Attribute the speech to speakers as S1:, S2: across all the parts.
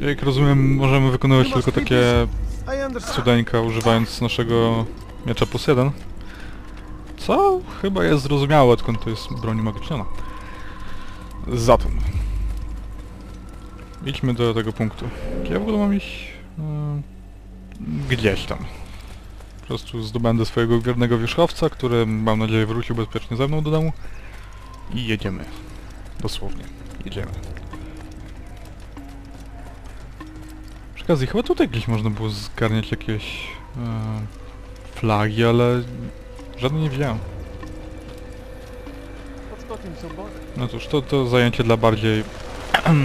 S1: Jak rozumiem, możemy wykonywać tylko takie cudeńka używając naszego miecza plus jeden. Co chyba jest zrozumiałe, odkąd to jest broń umagiczniona. Zatem... Idźmy do tego punktu. Ja w ogóle mam iść? Ehm, Gdzieś tam. Po prostu zdobędę swojego wiernego wierzchowca, który mam nadzieję wrócił bezpiecznie ze mną do domu. I jedziemy. Dosłownie. Jedziemy. Okazji, chyba tutaj gdzieś można było zgarniać jakieś e, flagi, ale żadnej nie widziałem. No cóż, to, to zajęcie dla bardziej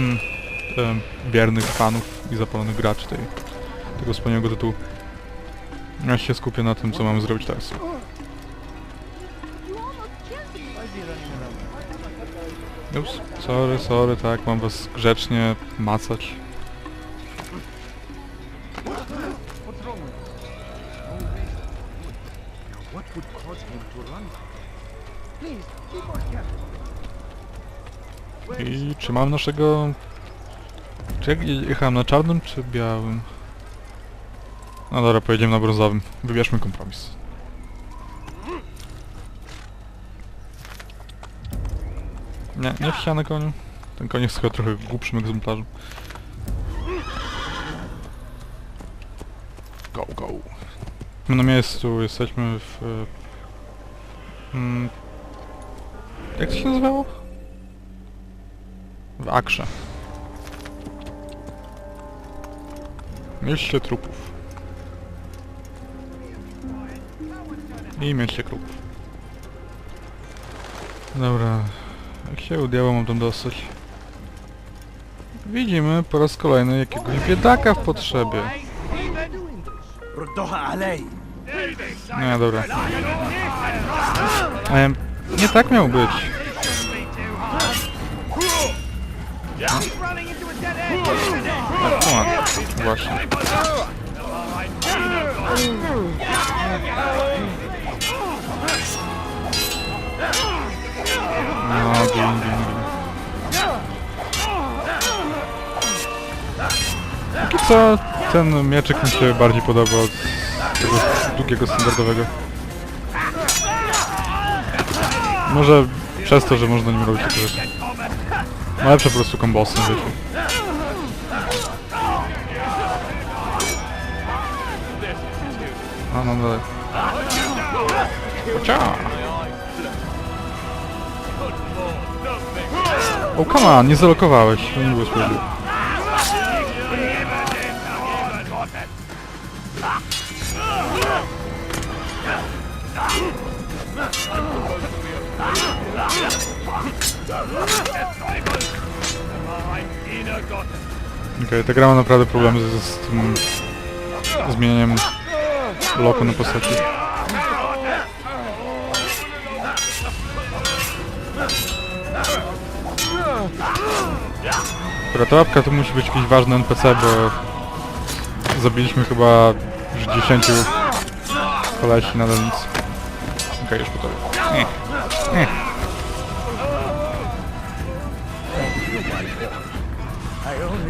S1: wiernych fanów i zapalonych graczy tej, tego wspaniałego tytułu. Ja się skupię na tym, co mamy zrobić teraz. Ups, sorry, sorry, tak, mam was grzecznie macać. I czy mam naszego... Czy je- jechałem na czarnym, czy białym? No dobra, pojedziemy na brązowym. Wybierzmy kompromis. Nie, nie w ścianę koniu. Ten koń jest chyba trochę głupszym egzemplarzem. Go, go. My na miejscu jesteśmy w... e, Mm, jak to się nazywało? W Akrze. Mieście trupów. I mieście trupów. Dobra. Jak się udało mam tam dostać? Widzimy po raz kolejny jakiegoś biedaka w potrzebie. No dobra. Ehm, nie tak miał być. No. A, właśnie. No, dum, dum, dum. Póki co ten mieczek mi się bardziej podoba od tego długiego standardowego. Może przez to, że można nim robić takie rzeczy. Ma lepsze po prostu kombosy, wiecie. A no dalej. Cia! O, come on, nie zalokowałeś. To nie było sprawiedliwe. Okej, ta gra ma naprawdę problemy z, z tym zmienianiem loku na postaci. Dobra, ta łapka to musi być jakiś ważny NPC, bo zabiliśmy chyba już 10 kolesi, nadal nic. Okej, już gotowy. Nie. Nie.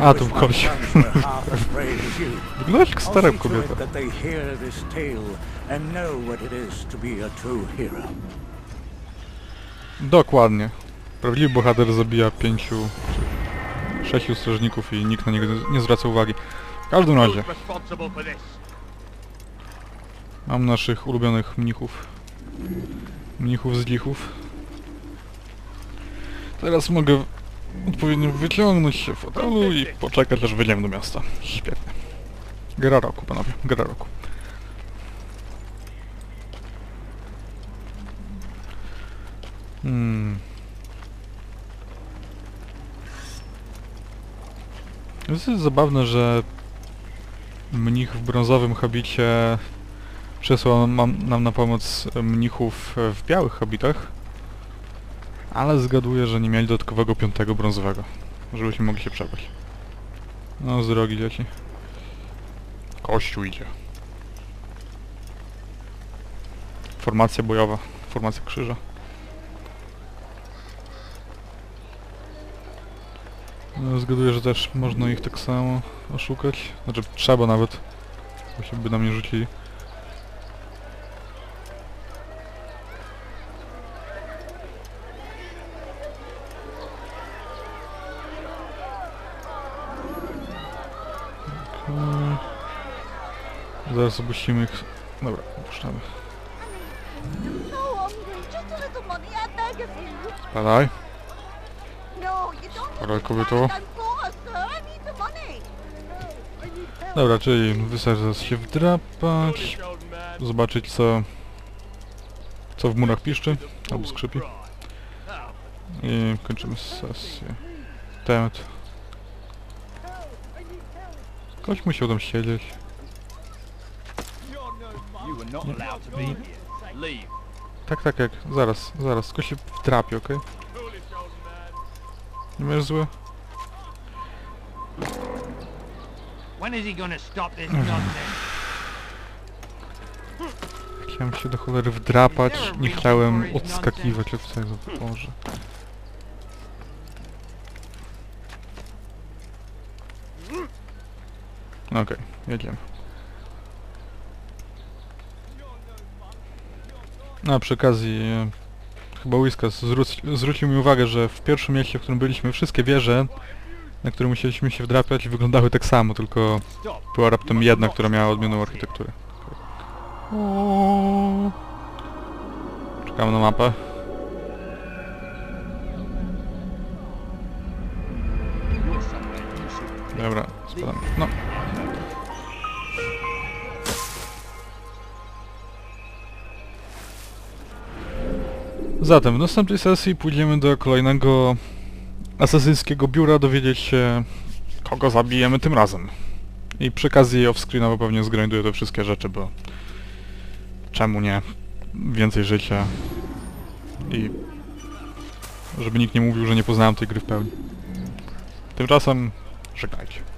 S1: A, tu
S2: you.
S1: Wyglądasz jak stara kobieta. Dokładnie. Prawdziwy bohater zabija pięciu czy sześciu strażników i nikt na niego nie zwraca uwagi. W każdym razie, mam naszych ulubionych mnichów. Mnichów z lichów. Teraz mogę odpowiednio wyciągnąć się w fotelu i poczekać aż wyjdziemy do miasta. Świetnie. Gra roku, panowie. Gra roku. Hmm. To jest zabawne, że mnich w brązowym habicie przesłał nam, na pomoc mnichów w białych habitach, ale zgaduję, że nie mieli dodatkowego piątego brązowego, żebyśmy mogli się przebrać. No, z drogi dzieci. Kościół idzie. Formacja bojowa, formacja krzyża. No, zgaduję, że też można ich tak samo oszukać. Znaczy trzeba nawet. Bo się by na mnie rzucili. Zaraz opuścimy ich. Dobra, opuszczamy. Spadaj.
S3: Understand.
S1: kobieto. Dobra, czyli wystarczy się wdrapać, zobaczyć co, co w murach piszczy, albo skrzypi. I kończymy sesję. Temat. Ktoś musiał tam siedzieć.
S4: Leave.
S1: Tak, tak, jak. Zaraz, zaraz. Tylko się wdrapie, okej? Nie będziesz zły? Chciałem się do cholery wdrapać, nie chciałem odskakiwać od tego, Boże. Okej, jedziemy. No, a przy okazji, e, chyba Whiskas zwróć, zwrócił mi uwagę, że w pierwszym mieście, w którym byliśmy, wszystkie wieże, na które musieliśmy się wdrapać, wyglądały tak samo, tylko była raptem jedna, która miała odmienną architekturę. Czekamy na mapę. Zatem w następnej sesji pójdziemy do kolejnego asesyjskiego biura dowiedzieć się kogo zabijemy tym razem. I przy okazji off-screenowo pewnie zgrinduję te wszystkie rzeczy, bo czemu nie? Więcej życia i żeby nikt nie mówił, że nie poznałem tej gry w pełni. Tymczasem żegnajcie.